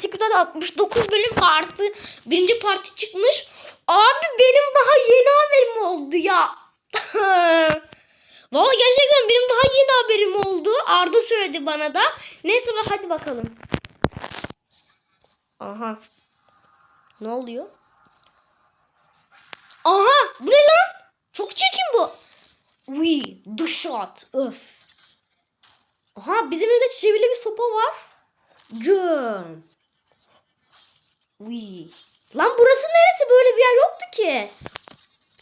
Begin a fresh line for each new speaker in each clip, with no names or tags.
Secret'ta 69 bölüm parti. Birinci parti çıkmış. Abi benim daha yeni haberim oldu ya. Vallahi gerçekten benim daha yeni haberim oldu. Arda söyledi bana da. Neyse bak hadi bakalım. Aha. Ne oluyor? Aha bu ne lan? Çok çirkin bu. Uy, the shot. Öf. Aha bizim evde çivili bir sopa var. Göm. Uy. Lan burası neresi? Böyle bir yer yoktu ki.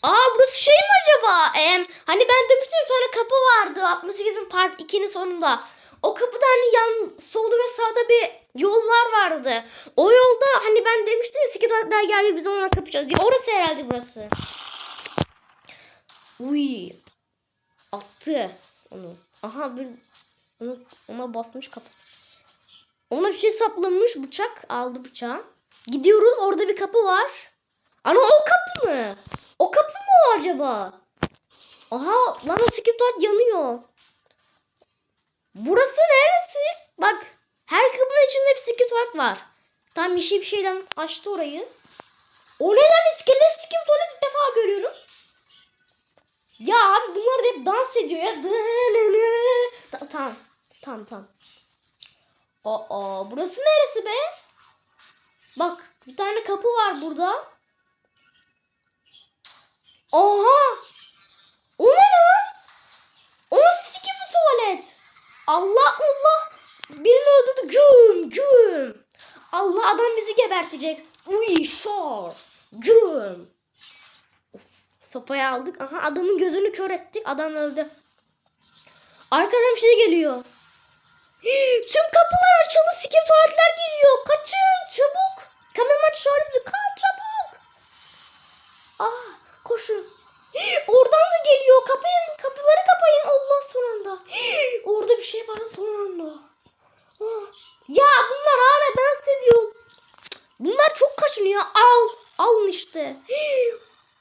Aa burası şey mi acaba? Ee, hani ben demiştim tane kapı vardı 68 bin part 2'nin sonunda. O kapıda hani yan solda ve sağda bir yollar vardı. O yolda hani ben demiştim ya siketler geldi biz ona kapacağız diye. Orası herhalde burası. Uy. Attı onu. Aha bir onu, ona basmış kafası. Ona bir şey saplamış bıçak aldı bıçağı. Gidiyoruz orada bir kapı var. Ana o kapı mı? O kapı mı o acaba? Aha lan o skiptat yanıyor. Burası neresi? Bak her kapının içinde bir skiptat var. Tam yeşil bir şeyden açtı orayı. O ne lan iskelet skip tuvalet ilk defa görüyorum. Ya abi bunlar da hep dans ediyor ya. Ta- Tamam. Tamam tamam. Aa burası neresi be? Bak bir tane kapı var burada. Oha! O ne lan? O nasıl bu tuvalet? Allah Allah! Birini öldürdü. Güm güm. Allah adam bizi gebertecek. Uy şor. Güm. Sopayı aldık. Aha adamın gözünü kör ettik. Adam öldü. Arkadan bir şey geliyor. Tüm kapılar açıldı. Sikim tuvaletler geliyor. Kaçın çabuk. Kameraman çağırıyor bizi. Kaç çabuk. Ah koşun. Oradan da geliyor. Kapayın. Kapıları kapayın. Allah son anda. Orada bir şey vardı son anda. Ah. Ya bunlar hala dans ediyor. Bunlar çok kaşınıyor. Al. Alın işte.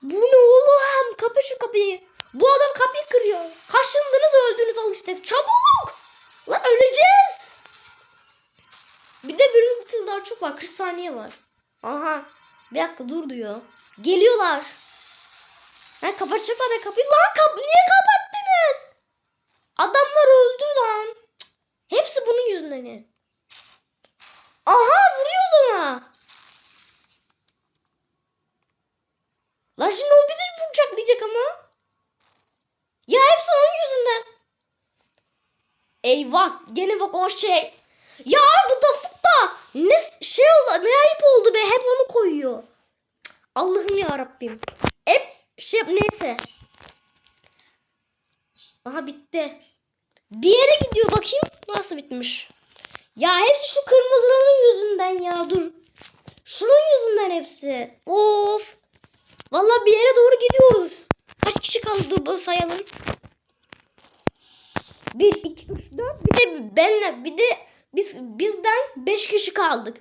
Bu ne oğlum? Kapı şu kapıyı. Bu adam kapıyı kırıyor. Kaşındınız öldünüz al işte. Çabuk. Lan öleceğiz. Bir de bölüm daha çok var. 40 saniye var. Aha. Bir dakika dur diyor. Geliyorlar. Ha kapatacaklar da kapıyı. Lan kap niye kapattınız? Adamlar öldü lan. Hepsi bunun yüzünden. Aha vuruyoruz ona. Lan şimdi o bizi bıçaklayacak ama. Ya hepsi onun yüzünden. Eyvah gene bak o şey. Ya bu da futta. Ne şey oldu ne ayıp oldu be hep onu koyuyor. Allah'ım ya Rabbim. Hep şey neyse. Aha bitti. Bir yere gidiyor bakayım nasıl bitmiş. Ya hepsi şu kırmızıların yüzünden ya dur. Şunun yüzünden hepsi. Of. Vallahi bir yere doğru gidiyoruz. Kaç kişi kaldı bu sayalım. 1, 2, 3, 4. Bir de benle bir de biz bizden 5 kişi kaldık.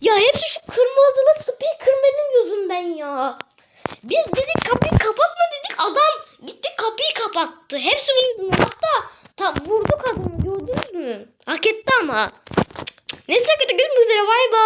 Ya hepsi şu kırmızılı speakerman'ın yüzünden ya. Biz dedik kapıyı kapatma dedik. Adam gitti kapıyı kapattı. Hepsi bunun yüzünden. Hatta tam vurduk adamı gördünüz mü? Hak etti ama. Neyse görüşmek üzere bay bay.